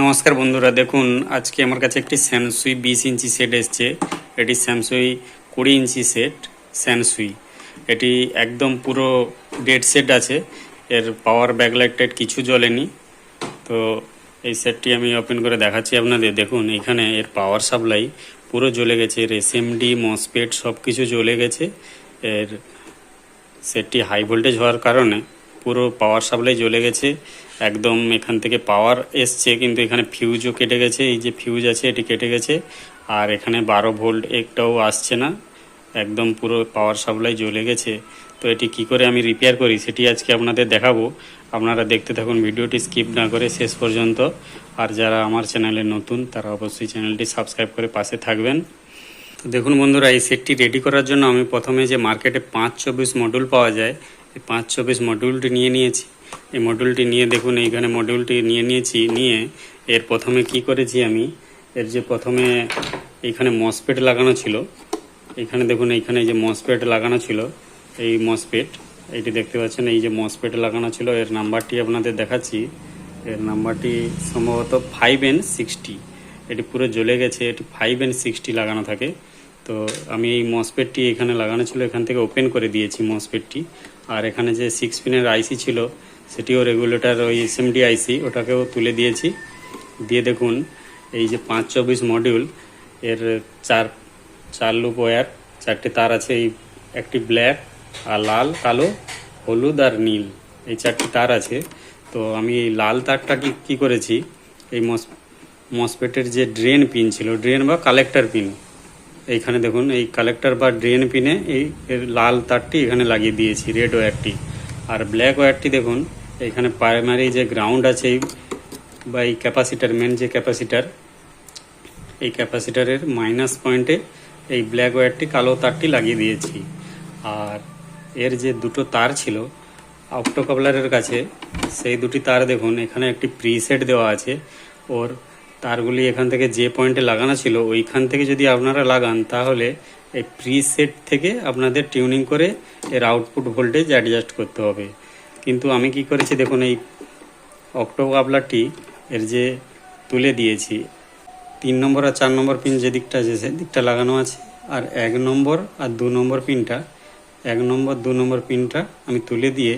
নমস্কার বন্ধুরা, দেখুন, আজকে আমার কাছে একটি স্যামসুই বিশ ইঞ্চি সেট এসছে। এটি স্যামসুই কুড়ি ইঞ্চি সেট স্যামসুই। এটি একদম পুরো ডেড সেট আছে। এর পাওয়ার ব্যাকলাইট টাইট কিছু জ্বলেনি। তো এই সেটটি আমি ওপেন করে দেখাচ্ছি আপনাদের। দেখুন, এখানে এর পাওয়ার সাপ্লাই পুরো জ্বলে গেছে। এর এসএমডি মসপেট সব কিছু জ্বলে গেছে। এর সেটটি হাই ভোল্টেজ হওয়ার কারণে পুরো পাওয়ার সাপ্লাই জ্বলে গেছে। একদম এখান থেকে পাওয়ার এসছে, কিন্তু এখানে ফিউজও কেটে গেছে। এই যে ফিউজ আছে, এটি কেটে গেছে। আর এখানে বারো ভোল্ট একটাও আসছে না। একদম পুরো পাওয়ার সাপ্লাই জ্বলে গেছে। তো এটি কি করে আমি রিপেয়ার করি, সেটি আজকে আপনাদের দেখাবো। আপনারা দেখতে থাকুন, ভিডিওটি স্কিপ না করে শেষ পর্যন্ত। আর যারা আমার চ্যানেলে নতুন, তারা অবশ্যই চ্যানেলটি সাবস্ক্রাইব করে পাশে থাকবেন। তো দেখুন বন্ধুরা, এই সেটটি রেডি করার জন্য আমি প্রথমে যে মার্কেটে পাঁচ চব্বিশ মডুল পাওয়া যায় পাঁচ চব্বিশ মডিউলটি নিয়ে নিয়েছি। এই মডিউলটি নিয়ে দেখুন, এইখানে মডিউলটি নিয়ে নিয়েছি, নিয়ে এর প্রথমে কি করেছি আমি, এর যে প্রথমে এইখানে মসপেট লাগানো ছিল। এখানে দেখুন, এইখানে যে মসপেট লাগানো ছিল, এই মসপেট এইটি দেখতে পাচ্ছেন, এই যে মসপেট লাগানো ছিল, এর নাম্বারটি আপনাদের দেখাচ্ছি। এর নাম্বারটি সম্ভবত ফাইভ এন সিক্সটি এটি পুরো জ্বলে গেছে, এটি ফাইভ এন সিক্সটি লাগানো থাকে। তো আমি এই মসপেটটি এখানে লাগানো ছিল, এখান থেকে ওপেন করে দিয়েছি মসপেটটি আর এখানে যে সিক্স পিনের আইসি ছিল, সেটিও রেগুলেটর ওই এসএমডি আইসি ওটাকেও তুলে দিয়েছি। দিয়ে দেখুন, এই যে পাঁচ চব্বিশ মডিউল এর চার চার লুপ ওয়্যার চারটে তার আছে, এই একটি ব্ল্যাক আর লাল, কালো, হলুদ আর নীল, এই চারটি তার আছে। তো আমি এই লাল তারটা কি, কী করেছি? এই মস মসপেটের যে ড্রেন পিন ছিল ড্রেন বা কালেক্টর পিন এইখানে দেখুন, এই কালেক্টর বা ড্রেন পিনে এই লাল তারটি এখানে লাগিয়ে দিয়েছি রেড ওয়্যারটি আর ব্ল্যাক ওয়্যারটি দেখুন এখানে প্রাইমারি যে গ্রাউন্ড আছে এই, বা এই ক্যাপাসিটার মেন যে ক্যাপাসিটার এই ক্যাপাসিটারের মাইনাস পয়েন্টে এই ব্ল্যাক ওয়্যারটি কালো তারটি লাগিয়ে দিয়েছি। আর এর যে দুটো তার ছিল অক্টোকাবলারের কাছে, সেই দুটি তার দেখুন, এখানে একটি প্রিসেট দেওয়া আছে। ওর তারগুলি এখান থেকে যে পয়েন্টে লাগানো ছিল, ওইখান থেকে যদি আপনারা লাগান, তাহলে এই প্রিসেট থেকে আপনাদের টিউনিং করে এর আউটপুট ভোল্টেজ অ্যাডজাস্ট করতে হবে। কিন্তু আমি কি করেছি, দেখুন, এই অক্টো কাবলারটি এর যে তুলে দিয়েছি, তিন নম্বর আর চার নম্বর পিন যে দিকটা আছে সেই দিকটা লাগানো আছে, আর এক নম্বর আর দু নম্বর পিনটা এক নম্বর, দু নম্বর পিনটা আমি তুলে দিয়ে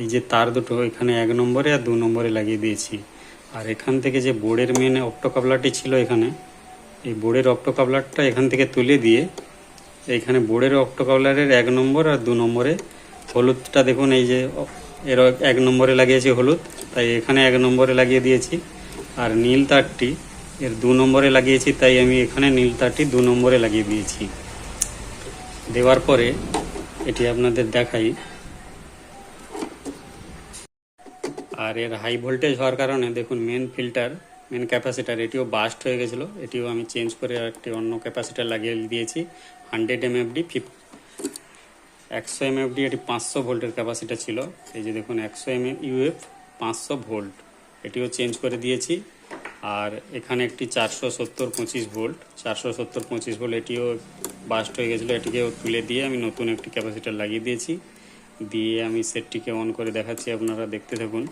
এই যে তার দুটো, এখানে এক নম্বরে আর দু নম্বরে লাগিয়ে দিয়েছি। আর এখান থেকে যে বোর্ডের মেন অক্টো কাবলারটি ছিল এখানে, এই বোর্ডের অক্টো কাবলারটা এখান থেকে তুলে দিয়ে এইখানে বোর্ডের অক্টো কাবলারের এক নম্বর আর দু নম্বরে হলুদটা দেখুন, এই যে এর এক নম্বরে লাগিয়েছি হলুদ, তাই এখানে এক নম্বরে লাগিয়ে দিয়েছি। আর নীল তারটি এর দু নম্বরে লাগিয়েছি, তাই আমি এখানে নীল তারটি দু নম্বরে লাগিয়ে দিয়েছি। দেওয়ার পরে এটি আপনাদের দেখাই। আর এর হাই ভোল্টেজ হওয়ার কারণে দেখুন মেন ফিল্টার মেন ক্যাপাসিটার এটিও বাস্ট হয়ে গেছিল। এটিও আমি চেঞ্জ করে একটি অন্য ক্যাপাসিটার লাগিয়ে দিয়েছি হান্ড্রেড এম এফডি ফিফ একশো এম এফডি এটি পাঁচশো ভোল্টের ক্যাপাসিটার ছিল। এই যে দেখুন একশো এম ইউএফ পাঁচশো ভোল্ট। এটিও চেঞ্জ করে দিয়েছি। আর এখানে একটি চারশো সত্তর পঁচিশ ভোল্ট, চারশো সত্তর পঁচিশ ভোল্ট এটিও বাস্ট হয়ে গেছিল। এটিকেও তুলে দিয়ে আমি নতুন একটি ক্যাপাসিটার লাগিয়ে দিয়েছি। দিয়ে আমি সেটটিকে অন করে দেখাচ্ছি, আপনারা দেখতে থাকুন।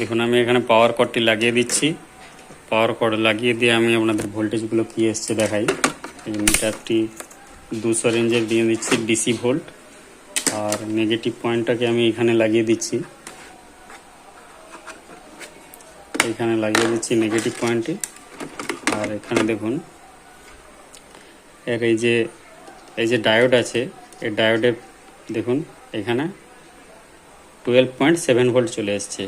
দেখুন, আমি এখানে পাওয়ার কর্ডটি লাগিয়ে দিচ্ছি। পাওয়ার কর্ড লাগিয়ে দিয়ে আমি আপনাদের ভোল্টেজগুলো কী এসছে দেখাই। মিটারটি দুশো রেঞ্জের দিয়ে দিচ্ছি ডিসি ভোল্ট আর নেগেটিভ পয়েন্টটাকে আমি এখানে লাগিয়ে দিচ্ছি। এখানে লাগিয়ে দিচ্ছি নেগেটিভ পয়েন্টে আর এখানে দেখুন, এর এই যে এই যে ডায়োড আছে, এই ডায়োডের দেখুন, এখানে টুয়েলভ পয়েন্ট সেভেন ভোল্ট চলে এসছে।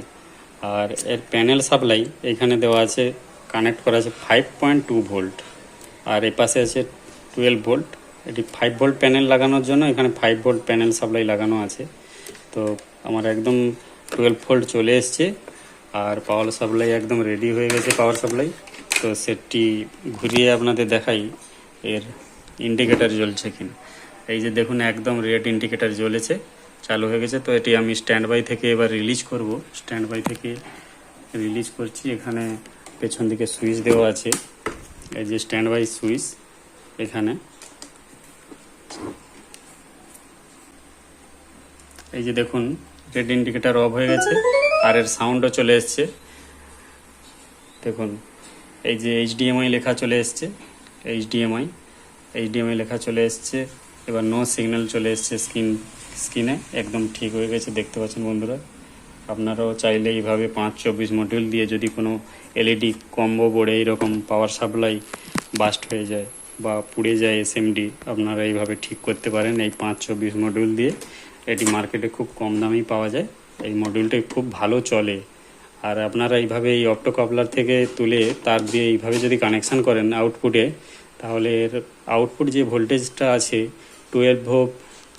আর এর প্যানেল সাপ্লাই এখানে দেওয়া আছে কানেক্ট করা আছে ফাইভ পয়েন্ট টু ভোল্ট আর এই পাশে আছে টুয়েলভ ভোল্ট এটি ফাইভ ভোল্ট প্যানেল লাগানোর জন্য এখানে ফাইভ ভোল্ট প্যানেল সাপ্লাই লাগানো আছে। তো আমার একদম টুয়েলভ ভোল্ট চলে এসছে। আর পাওয়ার সাপ্লাই একদম রেডি হয়ে গেছে পাওয়ার সাপ্লাই তো সেটটি ঘুরিয়ে আপনাদের দেখাই, এর ইন্ডিকেটার জ্বলছে কিনা। এই যে দেখুন, একদম রেড ইন্ডিকেটার জ্বলেছে। চালু হয়ে গেছে, তো এটি আমি স্ট্যান্ড বাই থেকে এবার রিলিজ করব। স্ট্যান্ড বাই থেকে রিলিজ করছি, এখানে পেছন দিকে সুইচ দেওয়া আছে। এই যে স্ট্যান্ড বাই সুইচ এখানে। এই যে দেখুন রেড ইন্ডিকেটার অফ হয়ে গেছে, আর এর সাউন্ডও চলে এসছে। দেখুন, এই যে এইচডিএমআই লেখা চলে এসছে এইচডিএমআই এইচডিএমআই লেখা চলে এসছে, এবার নো সিগন্যাল চলে এসছে স্ক্রিন স্ক্রিনে একদম ঠিক হয়ে গেছে, দেখতে পাচ্ছেন বন্ধুরা। আপনারাও চাইলে এইভাবে পাঁচ চব্বিশ মডিউল দিয়ে যদি কোনো এলইডি কম্বো বোর্ডে এইরকম পাওয়ার সাপ্লাই বাস্ট হয়ে যায় বা পুড়ে যায় এসএমডি আপনারা এইভাবে ঠিক করতে পারেন। এই পাঁচ চব্বিশ মডিউল দিয়ে এটি মার্কেটে খুব কম দামেই পাওয়া যায়। এই মডিউলটা খুব ভালো চলে। আর আপনারা এইভাবে এই অপটো কাপলার থেকে তুলে তার দিয়ে এইভাবে যদি কানেকশান করেন আউটপুটে তাহলে এর আউটপুট যে ভোল্টেজটা আছে টুয়েলভ হোক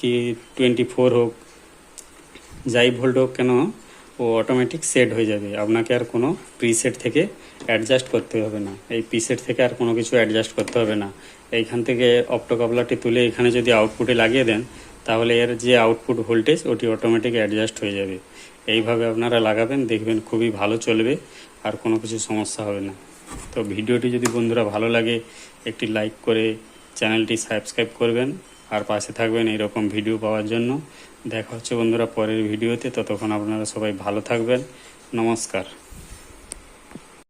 কি টোয়েন্টি ফোর হোক, যাই ভোল্ট হোক কেন, ও অটোমেটিক সেট হয়ে যাবে। আপনাকে আর কোনো প্রিসেট থেকে অ্যাডজাস্ট করতে হবে না। এই প্রিসেট থেকে আর কোনো কিছু অ্যাডজাস্ট করতে হবে না। এইখান থেকে অপটোকাপলারটি তুলে এখানে যদি আউটপুটে লাগিয়ে দেন, তাহলে এর যে আউটপুট ভোল্টেজ ওটি অটোমেটিক অ্যাডজাস্ট হয়ে যাবে। এইভাবে আপনারা লাগাবেন, দেখবেন খুবই ভালো চলবে, আর কোনো কিছু সমস্যা হবে না। তো ভিডিওটি যদি বন্ধুরা ভালো লাগে, একটি লাইক করে চ্যানেলটি সাবস্ক্রাইব করবেন। আর পাশে থাকবেন এরকম ভিডিও পাওয়ার জন্য। দেখা হচ্ছে বন্ধুরা পরের ভিডিওতে। ততক্ষণ আপনারা সবাই ভালো থাকবেন। নমস্কার।